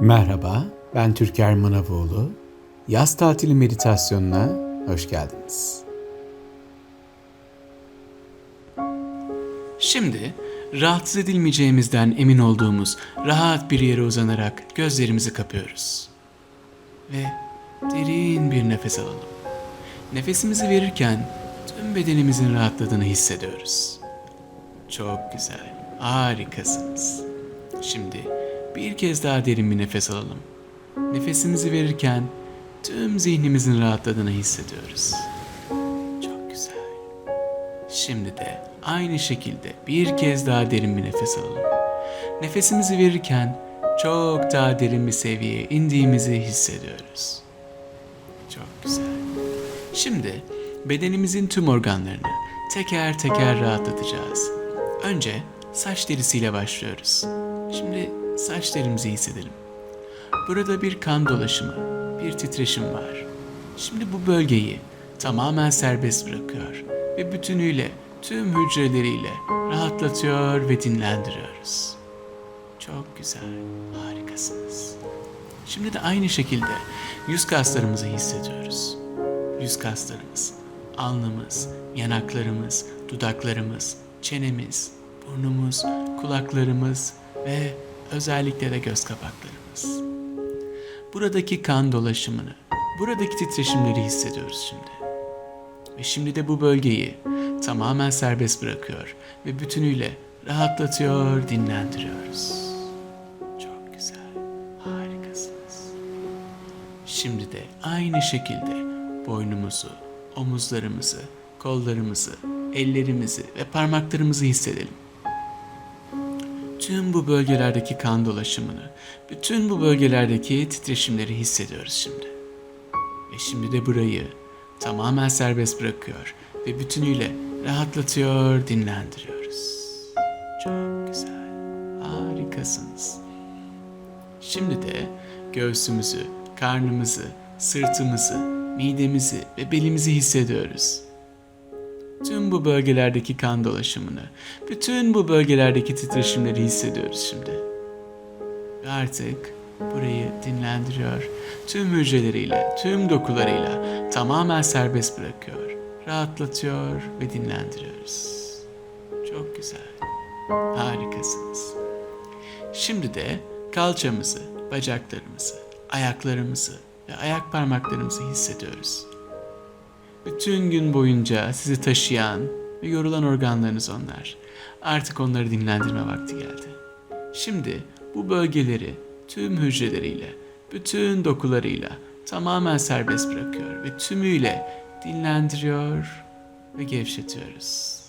Merhaba, ben Türker Manavoğlu. Yaz tatili meditasyonuna hoş geldiniz. Şimdi rahatsız edilmeyeceğimizden emin olduğumuz rahat bir yere uzanarak gözlerimizi kapıyoruz. Ve derin bir nefes alalım. Nefesimizi verirken tüm bedenimizin rahatladığını hissediyoruz. Çok güzel, harikasınız. Şimdi bir kez daha derin bir nefes alalım. Nefesimizi verirken tüm zihnimizin rahatladığını hissediyoruz. Çok güzel. Şimdi de aynı şekilde bir kez daha derin bir nefes alalım. Nefesimizi verirken çok daha derin bir seviyeye indiğimizi hissediyoruz. Çok güzel. Şimdi bedenimizin tüm organlarını teker teker rahatlatacağız. Önce saç derisiyle başlıyoruz. Şimdi saç derimizi hissedelim. Burada bir kan dolaşımı, bir titreşim var. Şimdi bu bölgeyi tamamen serbest bırakıyor ve bütünüyle tüm hücreleriyle rahatlatıyor ve dinlendiriyoruz. Çok güzel, harikasınız. Şimdi de aynı şekilde yüz kaslarımızı hissediyoruz. Yüz kaslarımız, alnımız, yanaklarımız, dudaklarımız, çenemiz, burnumuz, kulaklarımız ve özellikle de göz kapaklarımız. Buradaki kan dolaşımını, buradaki titreşimleri hissediyoruz şimdi. Ve şimdi de bu bölgeyi tamamen serbest bırakıyor ve bütünüyle rahatlatıyor, dinlendiriyoruz. Çok güzel, harikasınız. Şimdi de aynı şekilde boynumuzu, omuzlarımızı, kollarımızı, ellerimizi ve parmaklarımızı hissedelim. Tüm bu bölgelerdeki kan dolaşımını, bütün bu bölgelerdeki titreşimleri hissediyoruz şimdi. Ve şimdi de burayı tamamen serbest bırakıyor ve bütünüyle rahatlatıyor, dinlendiriyoruz. Çok güzel, harikasınız. Şimdi de göğsümüzü, karnımızı, sırtımızı, midemizi ve belimizi hissediyoruz. Tüm bu bölgelerdeki kan dolaşımını, bütün bu bölgelerdeki titreşimleri hissediyoruz şimdi. Ve artık burayı dinlendiriyor, tüm hücreleriyle, tüm dokularıyla tamamen serbest bırakıyor, rahatlatıyor ve dinlendiriyoruz. Çok güzel, harikasınız. Şimdi de kalçamızı, bacaklarımızı, ayaklarımızı ve ayak parmaklarımızı hissediyoruz. Bütün gün boyunca sizi taşıyan ve yorulan organlarınız onlar. Artık onları dinlendirme vakti geldi. Şimdi bu bölgeleri tüm hücreleriyle, bütün dokularıyla tamamen serbest bırakıyor ve tümüyle dinlendiriyor ve gevşetiyoruz.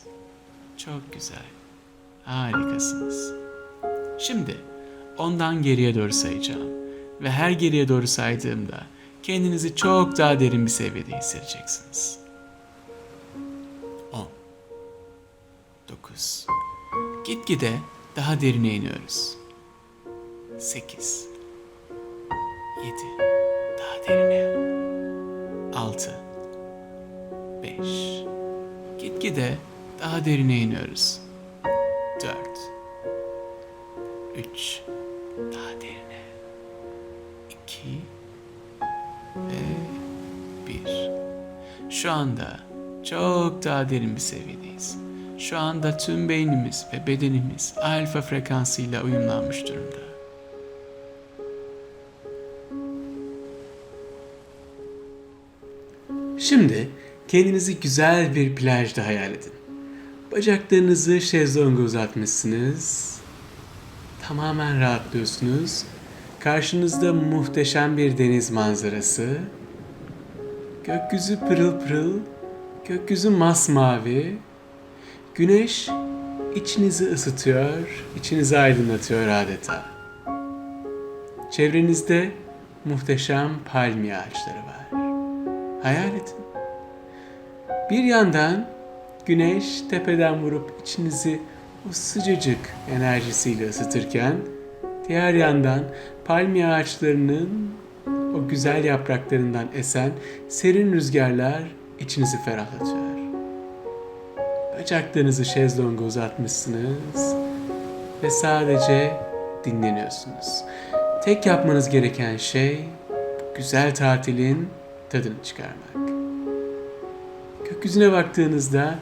Çok güzel. Harikasınız. Şimdi ondan geriye doğru sayacağım ve her geriye doğru saydığımda kendinizi çok daha derin bir seviyede hissedeceksiniz. 10 9 Gitgide daha derine iniyoruz. 8 7 Daha derine. 6 5 Gitgide daha derine iniyoruz. 4 3 Daha derine. 2 ve bir. Şu anda çok daha derin bir seviyedeyiz. Şu anda tüm beynimiz ve bedenimiz alfa frekansıyla uyumlanmış durumda. Şimdi kendinizi güzel bir plajda hayal edin. Bacaklarınızı şezlonga uzatmışsınız. Tamamen rahatlıyorsunuz. Karşınızda muhteşem bir deniz manzarası. Gökyüzü pırıl pırıl, gökyüzü masmavi. Güneş içinizi ısıtıyor, içinizi aydınlatıyor adeta. Çevrenizde muhteşem palmiye ağaçları var. Hayal edin. Bir yandan güneş tepeden vurup içinizi o sıcacık enerjisiyle ısıtırken diğer yandan palmiye ağaçlarının o güzel yapraklarından esen serin rüzgarlar içinizi ferahlatıyor. Bacaklarınızı şezlonga uzatmışsınız ve sadece dinleniyorsunuz. Tek yapmanız gereken şey güzel tatilin tadını çıkarmak. Gökyüzüne baktığınızda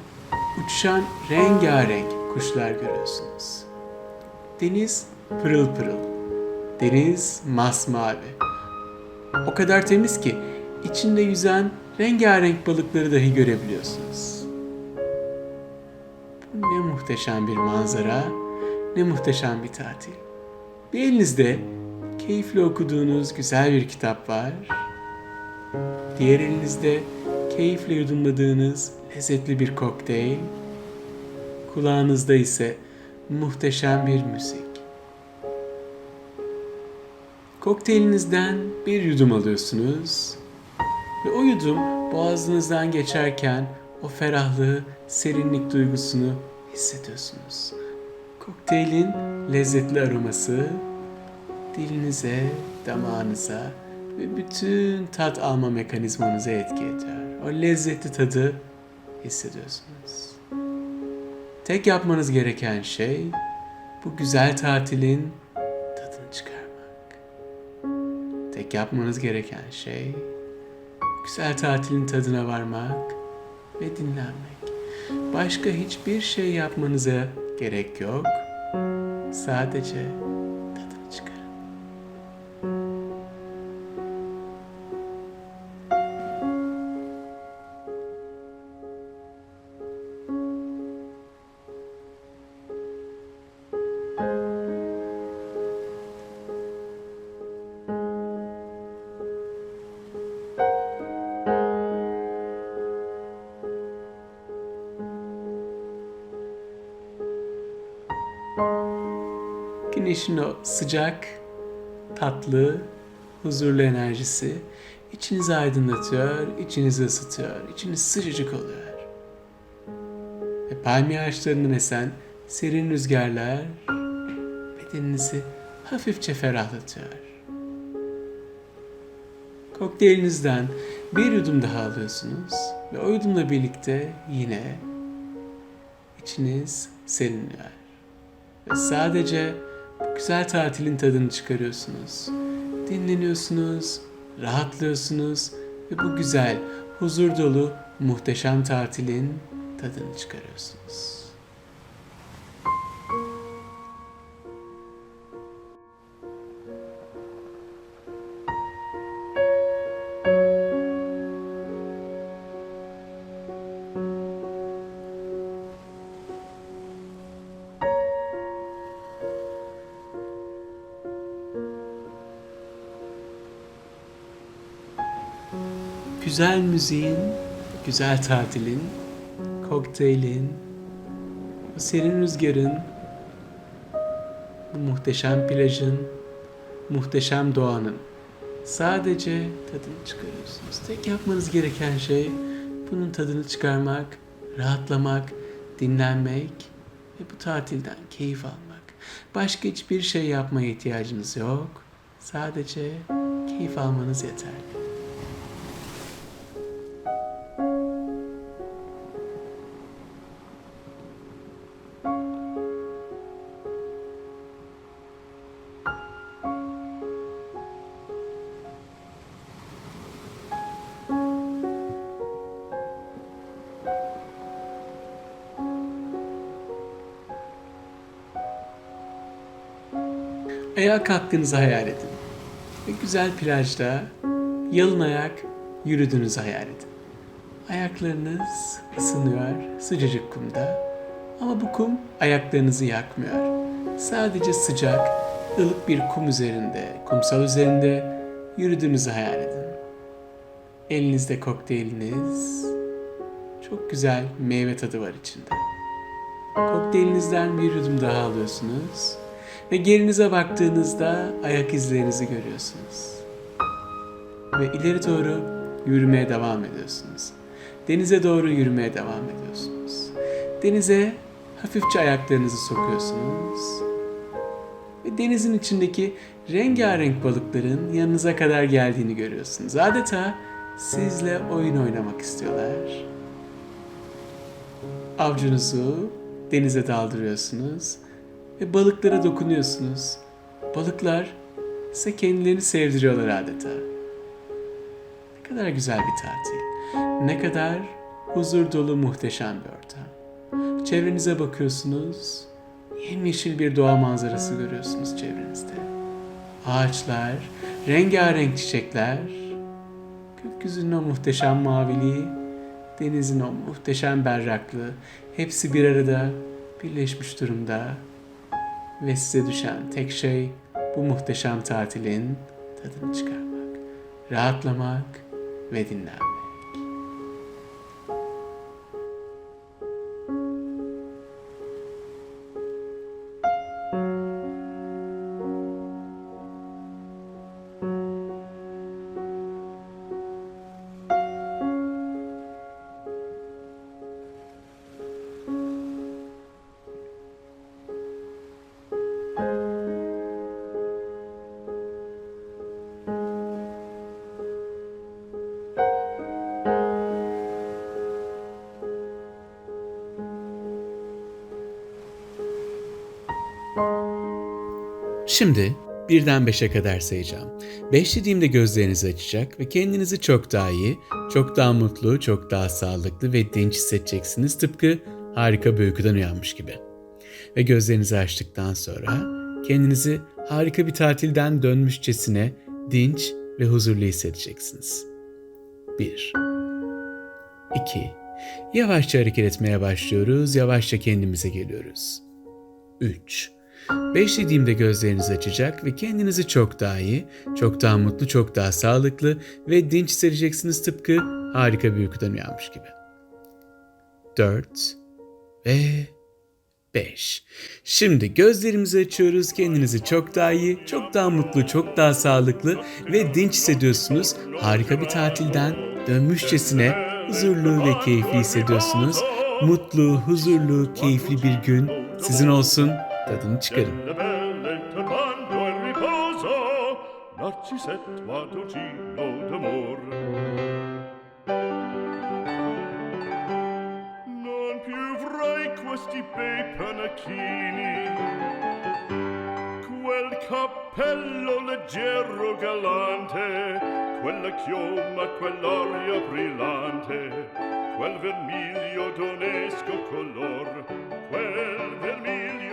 uçuşan rengarenk kuşlar görüyorsunuz. Deniz pırıl pırıl. Deniz masmavi. O kadar temiz ki içinde yüzen rengarenk balıkları dahi görebiliyorsunuz. Ne muhteşem bir manzara, ne muhteşem bir tatil. Bir elinizde keyifle okuduğunuz güzel bir kitap var. Diğer elinizde keyifle yudumladığınız lezzetli bir kokteyl. Kulağınızda ise muhteşem bir müzik. Kokteylinizden bir yudum alıyorsunuz ve o yudum boğazınızdan geçerken o ferahlığı, serinlik duygusunu hissediyorsunuz. Kokteylin lezzetli aroması dilinize, damağınıza ve bütün tat alma mekanizmanıza etki ediyor. O lezzetli tadı hissediyorsunuz. Tek yapmanız gereken şey bu güzel tatilin Yapmanız gereken şey güzel tatilin tadına varmak ve dinlenmek. Başka hiçbir şey yapmanıza gerek yok. Sadece Güneşin o sıcak, tatlı, huzurlu enerjisi içinizi aydınlatıyor, içinizi ısıtıyor, içiniz sıcacık oluyor. Ve palmiye ağaçlarından esen serin rüzgarlar bedeninizi hafifçe ferahlatıyor. Kokteylinizden bir yudum daha alıyorsunuz ve o yudumla birlikte yine içiniz serinliyor. Ve sadece bu güzel tatilin tadını çıkarıyorsunuz. Dinleniyorsunuz, rahatlıyorsunuz ve bu güzel, huzur dolu, muhteşem tatilin tadını çıkarıyorsunuz. Güzel müziğin, güzel tatilin, kokteylin, o serin rüzgarın, bu muhteşem plajın, muhteşem doğanın sadece tadını çıkarıyorsunuz. Tek yapmanız gereken şey bunun tadını çıkarmak, rahatlamak, dinlenmek ve bu tatilden keyif almak. Başka hiçbir şey yapmaya ihtiyacınız yok. Sadece keyif almanız yeterli. Ayağa kalktığınızı hayal edin. Ve güzel plajda yalın ayak yürüdüğünüzü hayal edin. Ayaklarınız ısınıyor sıcacık kumda. Ama bu kum ayaklarınızı yakmıyor. Sadece sıcak, ılık bir kum üzerinde, kumsal üzerinde yürüdüğünüzü hayal edin. Elinizde kokteyliniz. Çok güzel meyve tadı var içinde. Kokteylinizden bir yudum daha alıyorsunuz. Ve gerinize baktığınızda ayak izlerinizi görüyorsunuz. Ve ileri doğru yürümeye devam ediyorsunuz. Denize doğru yürümeye devam ediyorsunuz. Denize hafifçe ayaklarınızı sokuyorsunuz. Ve denizin içindeki rengarenk balıkların yanınıza kadar geldiğini görüyorsunuz. Adeta sizle oyun oynamak istiyorlar. Avcunuzu denize daldırıyorsunuz ve balıklara dokunuyorsunuz. Balıklar size kendilerini sevdiriyorlar adeta. Ne kadar güzel bir tatil. Ne kadar huzur dolu muhteşem bir ortam. Çevrenize bakıyorsunuz. Yemyeşil bir doğa manzarası görüyorsunuz çevrenizde. Ağaçlar, rengarenk çiçekler, gökyüzünün o muhteşem maviliği, denizin o muhteşem berraklığı hepsi bir arada birleşmiş durumda ve size düşen tek şey bu muhteşem tatilin tadını çıkarmak, rahatlamak ve dinlenmek. Şimdi birden beşe kadar sayacağım. Beş dediğimde gözlerinizi açacak ve kendinizi çok daha iyi, çok daha mutlu, çok daha sağlıklı ve dinç hissedeceksiniz. Tıpkı harika bir uykudan uyanmış gibi. Ve gözlerinizi açtıktan sonra kendinizi harika bir tatilden dönmüşçesine dinç ve huzurlu hissedeceksiniz. 1 2 Yavaşça hareket etmeye başlıyoruz, yavaşça kendimize geliyoruz. 3 Beş dediğimde gözlerinizi açacak ve kendinizi çok daha iyi, çok daha mutlu, çok daha sağlıklı ve dinç hissedeceksiniz tıpkı harika bir uykudan uyanmış gibi. 4 ve 5. Şimdi gözlerimizi açıyoruz. Kendinizi çok daha iyi, çok daha mutlu, çok daha sağlıklı ve dinç hissediyorsunuz. Harika bir tatilden dönmüşçesine huzurlu ve keyifli hissediyorsunuz. Mutlu, huzurlu, keyifli bir gün sizin olsun. Tadını çıkarın. Narciset. Non più avrai questi bei panacchini, quel cappello leggero galante, quella chioma, quell'aria brillante, quel vermiglio d'onesco color, quel vermiglio